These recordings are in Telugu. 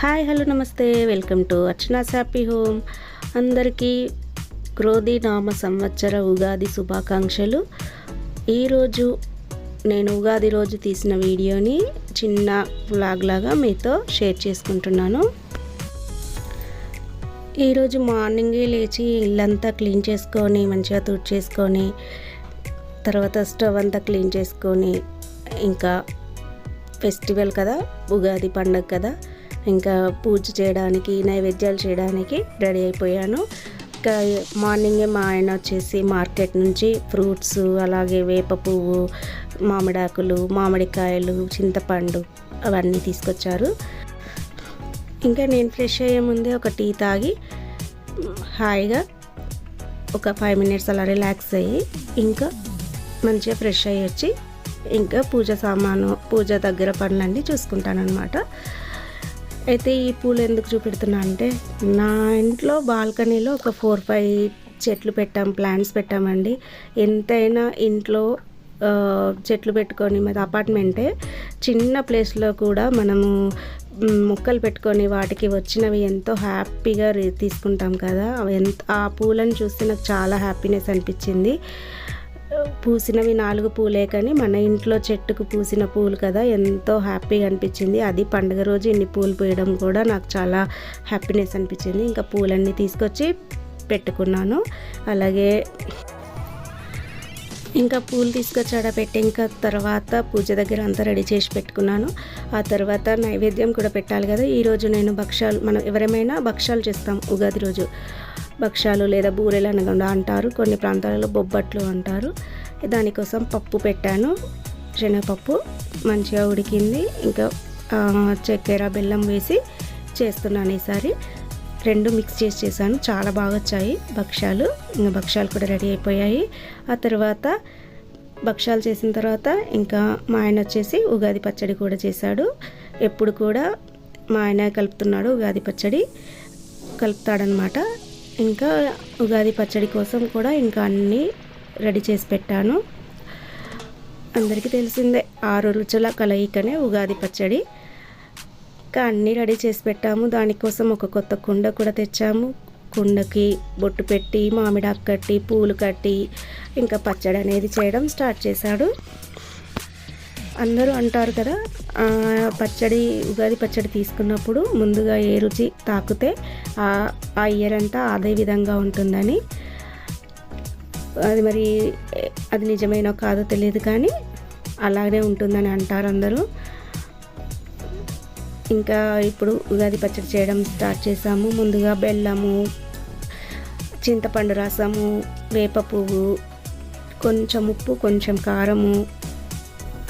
హాయ్ హలో నమస్తే. Welcome to Archana's happy home. అందరికీ క్రోధి నామ సంవత్సర ఉగాది శుభాకాంక్షలు. ఈరోజు నేను ఉగాది రోజు తీసిన వీడియోని చిన్న వ్లాగ్ లాగా మీతో షేర్ చేసుకుంటున్నాను. ఈరోజు మార్నింగే లేచి ఇల్లంతా క్లీన్ చేసుకొని మంచిగా తుడిచేసుకొని తర్వాత స్టవ్ అంతా క్లీన్ చేసుకొని ఇంకా ఫెస్టివల్ కదా ఉగాది పండగ కదా. ఇంకా పూజ చేయడానికి నైవేద్యాలు చేయడానికి రెడీ అయిపోయాను. ఇంకా మార్నింగే మా ఆయన వచ్చేసి మార్కెట్ నుంచి ఫ్రూట్స్ అలాగే వేప పువ్వు మామిడాకులు మామిడికాయలు చింతపండు అవన్నీ తీసుకొచ్చారు. ఇంకా నేను ఫ్రెష్ అయ్యే ముందే ఒక టీ తాగి హాయిగా ఒక ఫైవ్ మినిట్స్ అలా రిలాక్స్ అయ్యి ఇంకా మంచిగా ఫ్రెష్ అయ్యి వచ్చి ఇంకా పూజ సామాను పూజ దగ్గర పనులన్నీ చూసుకుంటాను అనమాట అయితే ఈ పూలు ఎందుకు చూపెడుతున్నా అంటే నా ఇంట్లో బాల్కనీలో ఒక ఫోర్ ఫైవ్ చెట్లు పెట్టాం ప్లాంట్స్ పెట్టామండి. ఎంతైనా ఇంట్లో చెట్లు పెట్టుకొని మాది అపార్ట్మెంటే చిన్న ప్లేస్లో కూడా మనము మొక్కలు పెట్టుకొని వాటికి వచ్చినవి ఎంతో హ్యాపీగా రి- తీసుకుంటాం కదా. అవి ఎంత ఆ పూలను చూస్తే నాకు చాలా హ్యాపీనెస్ అనిపించింది. పూసినవి నాలుగు పూలే కానీ మన ఇంట్లో చెట్టుకు పూసిన పూలు కదా ఎంతో హ్యాపీగా అనిపించింది. అది పండుగ రోజు ఇన్ని పూలు పూయడం కూడా నాకు చాలా హ్యాపీనెస్ అనిపించింది. ఇంకా పూలన్నీ తీసుకొచ్చి పెట్టుకున్నాను. అలాగే ఇంకా పూలు తీసుకొచ్చాడ పెట్టి ఇంకా తర్వాత పూజ దగ్గర అంతా రెడీ చేసి పెట్టుకున్నాను. ఆ తర్వాత నైవేద్యం కూడా పెట్టాలి కదా. ఈరోజు నేను భక్షాలు మనం ఎవరేమైనా భక్షాలు చేస్తాం ఉగాది రోజు. భక్ష్యాలు లేదా బూరెలు అనగా అంటారు. కొన్ని ప్రాంతాలలో బొబ్బట్లు అంటారు. దానికోసం పప్పు పెట్టాను. శనగపప్పు మంచిగా ఉడికింది. ఇంకా చక్కెర బెల్లం వేసి చేస్తున్నాను ఈసారి. రెండు మిక్స్ చేసి చేశాను. చాలా బాగా వచ్చాయి భక్ష్యాలు. ఇంకా భక్ష్యాలు కూడా రెడీ అయిపోయాయి. ఆ తర్వాత భక్ష్యాలు చేసిన తర్వాత ఇంకా మా ఆయన వచ్చేసి ఉగాది పచ్చడి కూడా చేశాడు. ఎప్పుడు కూడా మా ఆయన కలుపుతున్నాడు ఉగాది పచ్చడి. కలుపుతాడనమాట ఇంకా ఉగాది పచ్చడి కోసం కూడా ఇంకా అన్నీ రెడీ చేసి పెట్టాను. అందరికీ తెలిసిందే ఆరు రుచుల కలయికనే ఉగాది పచ్చడి. ఇంకా అన్నీ రెడీ చేసి పెట్టాము. దానికోసం ఒక కొత్త కుండ కూడా తెచ్చాము. కుండకి బొట్టు పెట్టి మామిడాకు కట్టి పూలు కట్టి ఇంకా పచ్చడి అనేది చేయడం స్టార్ట్ చేశాడు. అందరూ అంటారు కదా పచ్చడి ఉగాది పచ్చడి తీసుకున్నప్పుడు ముందుగా ఏ రుచి తాకితే ఆ ఆ ఇయర్ అంతా అదే విధంగా ఉంటుందని. అది మరి అది నిజమేనో కాదో తెలియదు కానీ అలాగే ఉంటుందని అంటారు అందరూ. ఇంకా ఇప్పుడు ఉగాది పచ్చడి చేయడం స్టార్ట్ చేసాము. ముందుగా బెల్లము చింతపండు రసము వేప పువ్వు కొంచెం ఉప్పు కొంచెం కారము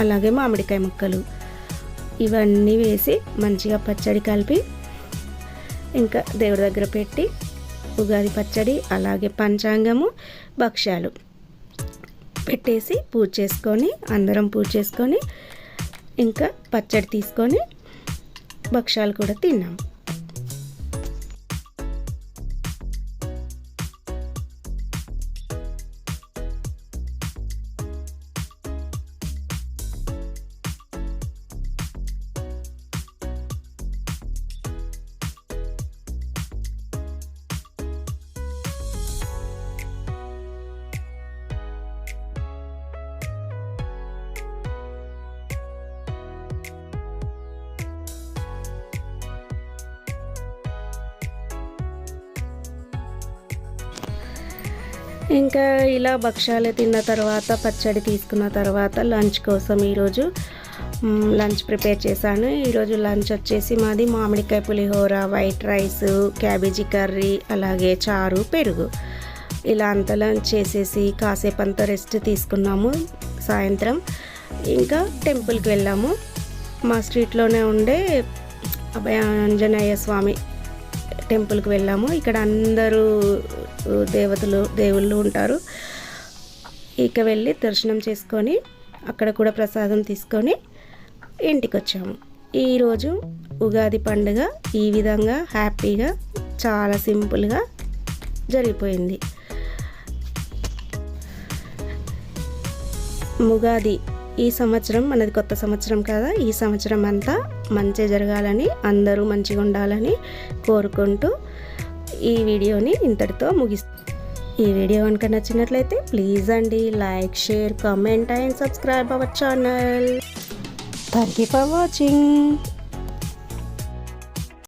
అలాగే మామిడికాయ ముక్కలు. ఇవన్నీ వేసి మంచిగా పచ్చడి కలిపి ఇంకా దేవుడి దగ్గర పెట్టి ఉగాది పచ్చడి అలాగే పంచాంగము భక్ష్యాలు పెట్టేసి పూజ చేసుకొని అందరం పూజ చేసుకొని ఇంకా పచ్చడి తీసుకొని భక్ష్యాలు కూడా తిన్నాం. ఇంకా ఇలా భక్ష్యాలు తిన్న తర్వాత పచ్చడి తీసుకున్న తర్వాత లంచ్ కోసం ఈరోజు లంచ్ ప్రిపేర్ చేశాను. ఈరోజు లంచ్ వచ్చేసి మాది మామిడికాయ పులిహోర వైట్ రైస్ క్యాబేజీ కర్రీ అలాగే చారు పెరుగు. ఇలా అంత లంచ్ చేసేసి కాసేపు అంతా రెస్ట్ తీసుకున్నాము. సాయంత్రం ఇంకా టెంపుల్కి వెళ్ళాము. మా స్ట్రీట్లోనే ఉండే అభయ ఆంజనేయ స్వామి టెంపుల్కి వెళ్ళాము. ఇక్కడ అందరూ దేవతలు దేవుళ్ళు ఉంటారు. ఇక వెళ్ళి దర్శనం చేసుకొని అక్కడ కూడా ప్రసాదం తీసుకొని ఇంటికి వచ్చాము ఈరోజు ఉగాది పండుగ ఈ విధంగా హ్యాపీగా చాలా సింపుల్గా జరిగిపోయింది. ఉగాది ఈ సంవత్సరం మనది కొత్త సంవత్సరం కదా ఈ సంవత్సరం అంతా మంచి జరగాలని అందరూ మంచిగా ఉండాలని కోరుకుంటూ ఈ వీడియోని ఇంతటితో ముగిస్తాను ఈ వీడియో కనుక నచ్చినట్లయితే ప్లీజ్ అండి like share comment and subscribe our channel. Thank you for watching.